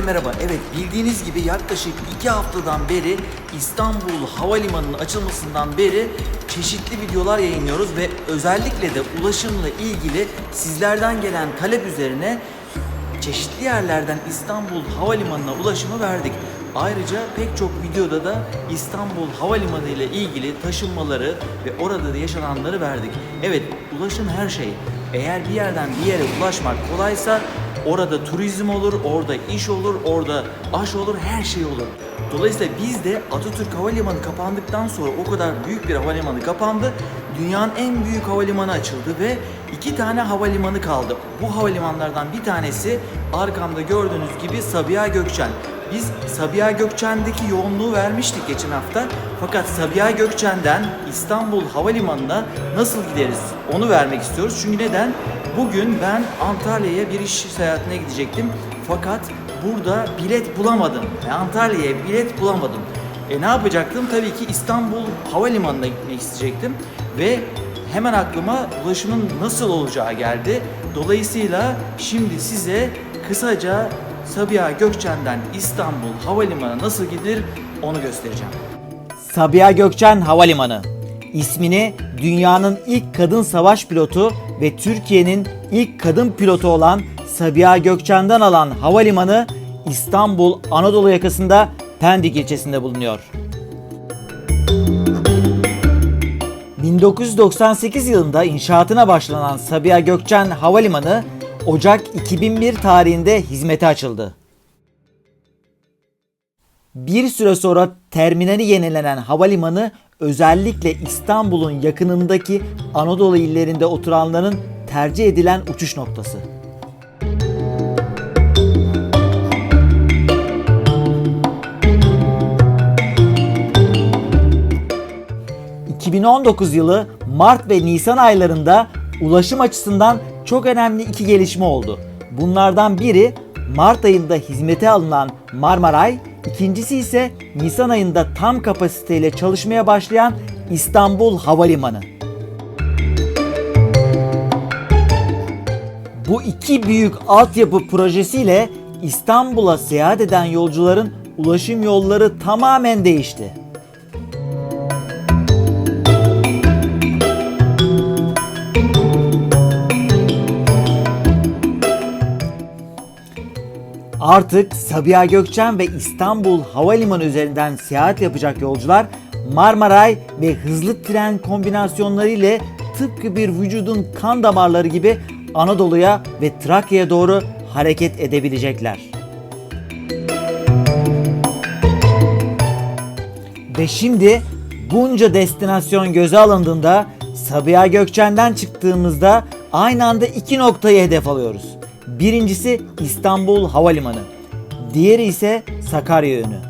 Herkese merhaba. Evet bildiğiniz gibi yaklaşık iki haftadan beri İstanbul Havalimanı'nın açılmasından beri çeşitli videolar yayınlıyoruz ve özellikle de ulaşımla ilgili sizlerden gelen talep üzerine çeşitli yerlerden İstanbul Havalimanı'na ulaşımı verdik. Ayrıca pek çok videoda da İstanbul Havalimanı ile ilgili taşınmaları ve orada da yaşananları verdik. Evet, ulaşım her şey. Eğer bir yerden bir yere ulaşmak kolaysa orada turizm olur, orada iş olur, orada aş olur, her şey olur. Dolayısıyla biz de Atatürk Havalimanı kapandıktan sonra o kadar büyük bir havalimanı kapandı. Dünyanın en büyük havalimanı açıldı ve iki tane havalimanı kaldı. Bu havalimanlardan bir tanesi arkamda gördüğünüz gibi Sabiha Gökçen. Biz Sabiha Gökçen'deki yoğunluğu vermiştik geçen hafta. Fakat Sabiha Gökçen'den İstanbul Havalimanı'na nasıl gideriz onu vermek istiyoruz. Çünkü neden? Bugün ben Antalya'ya bir iş seyahatine gidecektim. Fakat burada bilet bulamadım. Yani Antalya'ya bilet bulamadım. E ne yapacaktım? Tabii ki İstanbul Havalimanı'na gitmek isteyecektim. Ve hemen aklıma ulaşımın nasıl olacağı geldi. Dolayısıyla şimdi size kısaca Sabiha Gökçen'den İstanbul Havalimanı nasıl gidilir onu göstereceğim. Sabiha Gökçen Havalimanı. İsmini dünyanın ilk kadın savaş pilotu ve Türkiye'nin ilk kadın pilotu olan Sabiha Gökçen'den alan havalimanı İstanbul Anadolu yakasında Pendik ilçesinde bulunuyor. 1998 yılında inşaatına başlanan Sabiha Gökçen Havalimanı Ocak 2001 tarihinde hizmete açıldı. Bir süre sonra terminali yenilenen havalimanı özellikle İstanbul'un yakınındaki Anadolu illerinde oturanların tercih edilen uçuş noktası. ...2019 yılı Mart ve Nisan aylarında ulaşım açısından çok önemli iki gelişme oldu. Bunlardan biri Mart ayında hizmete alınan Marmaray, ikincisi ise Nisan ayında tam kapasiteyle çalışmaya başlayan İstanbul Havalimanı. Bu iki büyük altyapı projesiyle İstanbul'a seyahat eden yolcuların ulaşım yolları tamamen değişti. Artık Sabiha Gökçen ve İstanbul Havalimanı üzerinden seyahat yapacak yolcular Marmaray ve hızlı tren kombinasyonları ile tıpkı bir vücudun kan damarları gibi Anadolu'ya ve Trakya'ya doğru hareket edebilecekler. Ve şimdi bunca destinasyon göze alındığında Sabiha Gökçen'den çıktığımızda aynı anda iki noktayı hedef alıyoruz. Birincisi İstanbul Havalimanı. Diğeri ise Sakarya yönü.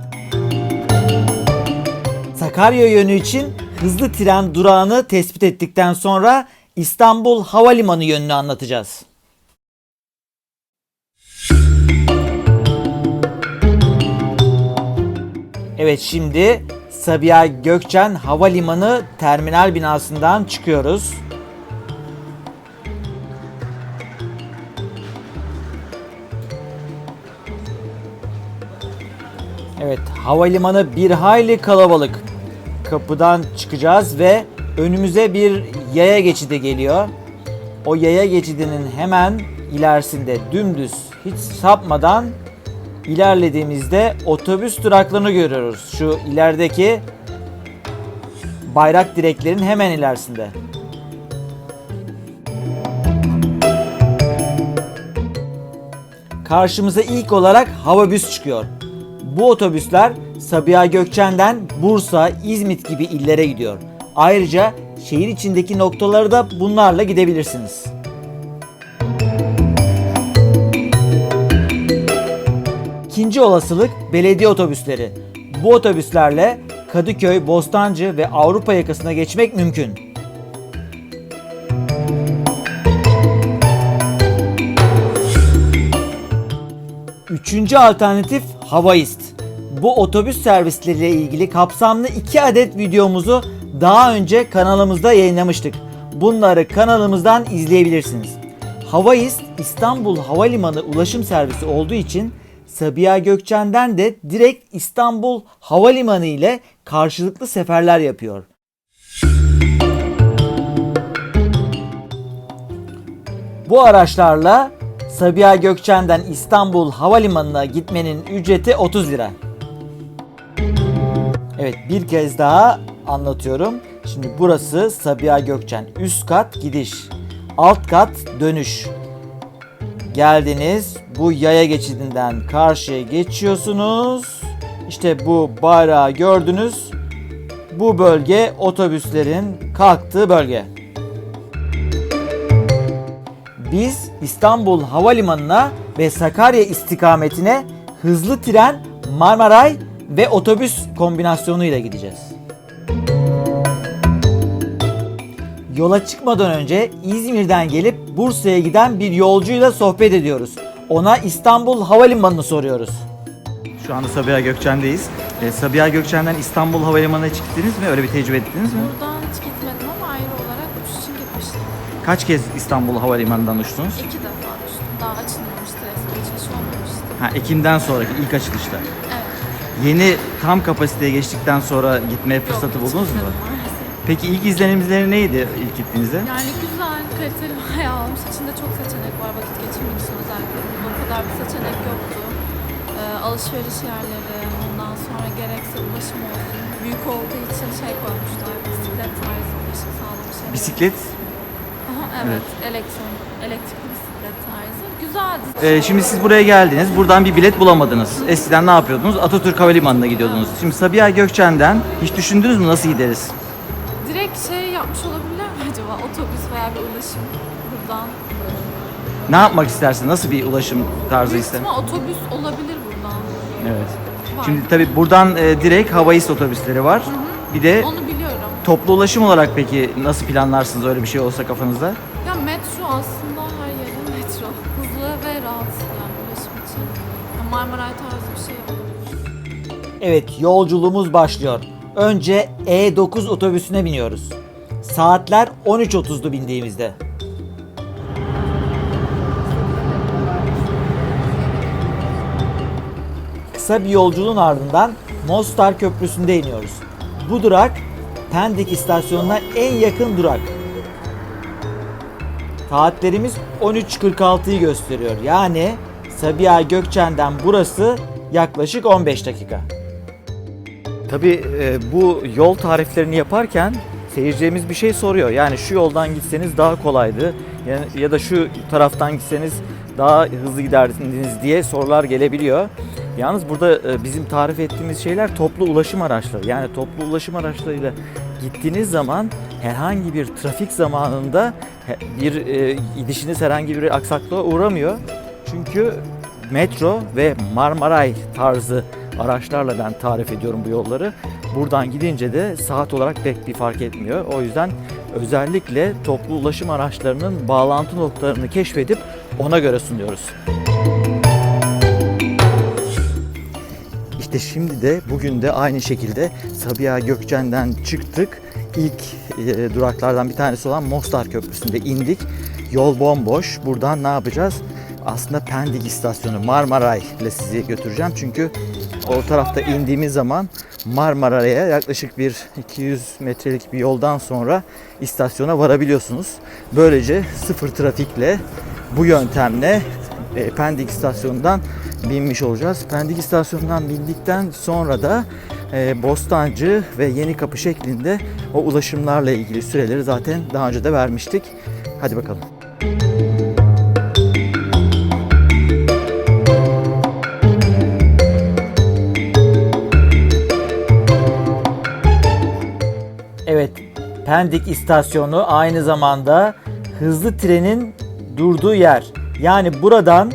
Sakarya yönü için hızlı tren durağını tespit ettikten sonra İstanbul Havalimanı yönünü anlatacağız. Evet şimdi Sabiha Gökçen Havalimanı terminal binasından çıkıyoruz. Havalimanı bir hayli kalabalık. Kapıdan çıkacağız ve önümüze bir yaya geçidi geliyor. O yaya geçidinin hemen ilerisinde dümdüz hiç sapmadan ilerlediğimizde otobüs duraklarını görüyoruz. Şu ilerideki bayrak direklerin hemen ilerisinde. Karşımıza ilk olarak havabüs çıkıyor. Bu otobüsler Sabiha Gökçen'den Bursa, İzmit gibi illere gidiyor. Ayrıca şehir içindeki noktaları da bunlarla gidebilirsiniz. İkinci olasılık belediye otobüsleri. Bu otobüslerle Kadıköy, Bostancı ve Avrupa yakasına geçmek mümkün. Üçüncü alternatif Havaist. Bu otobüs servisleriyle ilgili kapsamlı iki adet videomuzu daha önce kanalımızda yayınlamıştık. Bunları kanalımızdan izleyebilirsiniz. Havaist İstanbul Havalimanı ulaşım servisi olduğu için Sabiha Gökçen'den de direkt İstanbul Havalimanı ile karşılıklı seferler yapıyor. Bu araçlarla Sabiha Gökçen'den İstanbul Havalimanı'na gitmenin ücreti 30 lira. Evet bir kez daha anlatıyorum. Şimdi burası Sabiha Gökçen. Üst kat gidiş. Alt kat dönüş. Geldiniz. Bu yaya geçidinden karşıya geçiyorsunuz. İşte bu bayrağı gördünüz. Bu bölge otobüslerin kalktığı bölge. Biz İstanbul Havalimanı'na ve Sakarya istikametine hızlı tren, Marmaray ve otobüs kombinasyonuyla gideceğiz. Yola çıkmadan önce İzmir'den gelip Bursa'ya giden bir yolcuyla sohbet ediyoruz. Ona İstanbul Havalimanı'nı soruyoruz. Şu anda Sabiha Gökçen'deyiz. Ee, Sabiha Gökçen'den İstanbul Havalimanı'na çıktınız mı? Öyle bir tecrübe ettiniz mi? Buradan Kaç kez İstanbul Havalimanı'ndan uçtunuz? İki defa uçtum. Daha açılmamıştı resmi açılış olmamıştı. Ha, Ekim'den sonraki ilk açılışta. Evet. Yeni tam kapasiteye geçtikten sonra gitme fırsatı hiç buldunuz mu? gitmedim maalesef. Peki ilk izlenimleri neydi ilk gittiğinizde? Yani güzel, kaliteli bayağı olmuş. İçinde çok seçenek var vakit geçirmek için özellikle. Burada o kadar bir seçenek yoktu. Ee, alışveriş yerleri, ondan sonra gerekse ulaşım olsun. Büyük olduğu için şey koymuşlar, bisiklet tarzı ulaşım sağlamış. Bisiklet. Evet, elektron, elektrikli bisiklet tarzı. Güzeldi. Ee, şimdi siz buraya geldiniz. Buradan bir bilet bulamadınız. Eskiden ne yapıyordunuz? Atatürk Havalimanı'na gidiyordunuz. Şimdi Sabiha Gökçen'den hiç düşündünüz mü nasıl gideriz? Direkt şey yapmış olabilirler mi acaba? Otobüs veya bir ulaşım buradan. Ne yapmak istersin? Nasıl bir ulaşım tarzı Büyük ister? ihtimal otobüs olabilir buradan. Evet. Var. Şimdi tabii buradan e, direkt havayist otobüsleri var. Bir de Onu. Toplu ulaşım olarak peki nasıl planlarsınız öyle bir şey olsa kafanızda? Ya metro aslında her yere metro. Hızlı ve rahat yani ulaşım için. Ya Marmaray tarzı bir şey olabilir. Evet yolculuğumuz başlıyor. Önce E9 otobüsüne biniyoruz. Saatler 13.30'du bindiğimizde. Kısa bir yolculuğun ardından Mostar Köprüsü'nde iniyoruz. Bu durak Pendik istasyonuna en yakın durak. Saatlerimiz 13.46'yı gösteriyor. Yani Sabiha Gökçen'den burası yaklaşık 15 dakika. Tabii e, bu yol tariflerini yaparken seyircilerimiz bir şey soruyor. Yani şu yoldan gitseniz daha kolaydı ya, ya da şu taraftan gitseniz daha hızlı giderdiniz diye sorular gelebiliyor. Yalnız burada e, bizim tarif ettiğimiz şeyler toplu ulaşım araçları. Yani toplu ulaşım araçlarıyla gittiğiniz zaman herhangi bir trafik zamanında bir e, gidişiniz herhangi bir aksaklığa uğramıyor. Çünkü metro ve Marmaray tarzı araçlarla ben tarif ediyorum bu yolları. Buradan gidince de saat olarak pek bir fark etmiyor. O yüzden özellikle toplu ulaşım araçlarının bağlantı noktalarını keşfedip ona göre sunuyoruz. İşte şimdi de bugün de aynı şekilde Sabiha Gökçen'den çıktık. İlk e, duraklardan bir tanesi olan Mostar Köprüsü'nde indik. Yol bomboş. Buradan ne yapacağız? Aslında Pendik istasyonu Marmaray ile sizi götüreceğim. Çünkü o tarafta indiğimiz zaman Marmaray'a yaklaşık bir 200 metrelik bir yoldan sonra istasyona varabiliyorsunuz. Böylece sıfır trafikle bu yöntemle e, Pendik istasyonundan binmiş olacağız. Pendik istasyonundan bindikten sonra da e, Bostancı ve Yeni Kapı şeklinde o ulaşımlarla ilgili süreleri zaten daha önce de vermiştik. Hadi bakalım. Evet, Pendik istasyonu aynı zamanda hızlı trenin durduğu yer. Yani buradan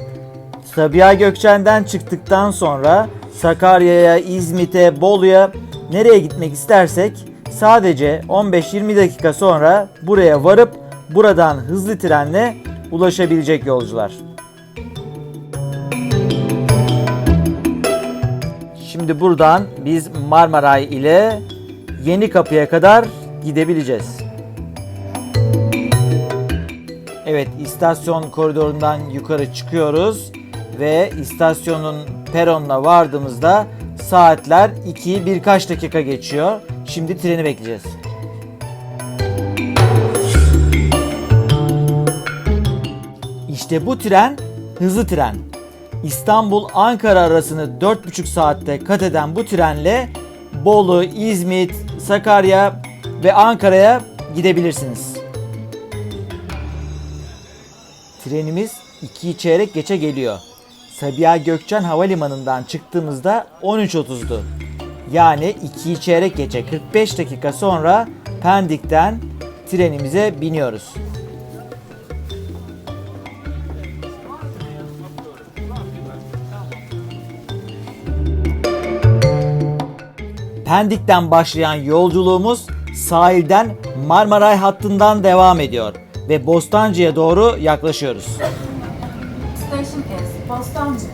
Sabiha Gökçen'den çıktıktan sonra Sakarya'ya, İzmit'e, Bolu'ya nereye gitmek istersek sadece 15-20 dakika sonra buraya varıp buradan hızlı trenle ulaşabilecek yolcular. Şimdi buradan biz Marmaray ile Yeni Kapı'ya kadar gidebileceğiz. Evet, istasyon koridorundan yukarı çıkıyoruz ve istasyonun peronuna vardığımızda saatler 2'yi birkaç dakika geçiyor. Şimdi treni bekleyeceğiz. İşte bu tren hızlı tren. İstanbul-Ankara arasını 4,5 saatte kat eden bu trenle Bolu, İzmit, Sakarya ve Ankara'ya gidebilirsiniz. Trenimiz 2 çeyrek geçe geliyor. Sabiha Gökçen Havalimanı'ndan çıktığımızda 13.30'du. Yani 2 çeyrek geçe 45 dakika sonra Pendik'ten trenimize biniyoruz. Pendik'ten başlayan yolculuğumuz sahilden Marmaray hattından devam ediyor ve Bostancı'ya doğru yaklaşıyoruz. Station Bostancı.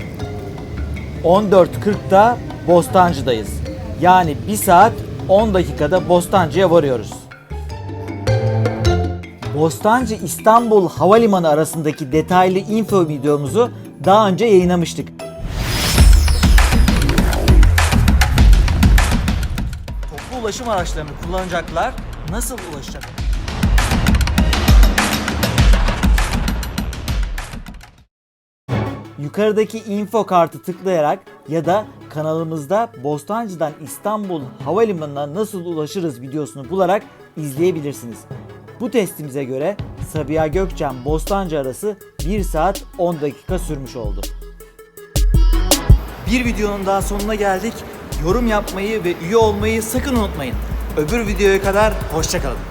14.40'da Bostancı'dayız. Yani 1 saat 10 dakikada Bostancı'ya varıyoruz. Bostancı İstanbul Havalimanı arasındaki detaylı info videomuzu daha önce yayınlamıştık. Toplu ulaşım araçlarını kullanacaklar nasıl ulaşacak? Yukarıdaki info kartı tıklayarak ya da kanalımızda Bostancı'dan İstanbul Havalimanı'na nasıl ulaşırız videosunu bularak izleyebilirsiniz. Bu testimize göre Sabiha Gökçen Bostancı arası 1 saat 10 dakika sürmüş oldu. Bir videonun daha sonuna geldik. Yorum yapmayı ve üye olmayı sakın unutmayın. Öbür videoya kadar hoşçakalın.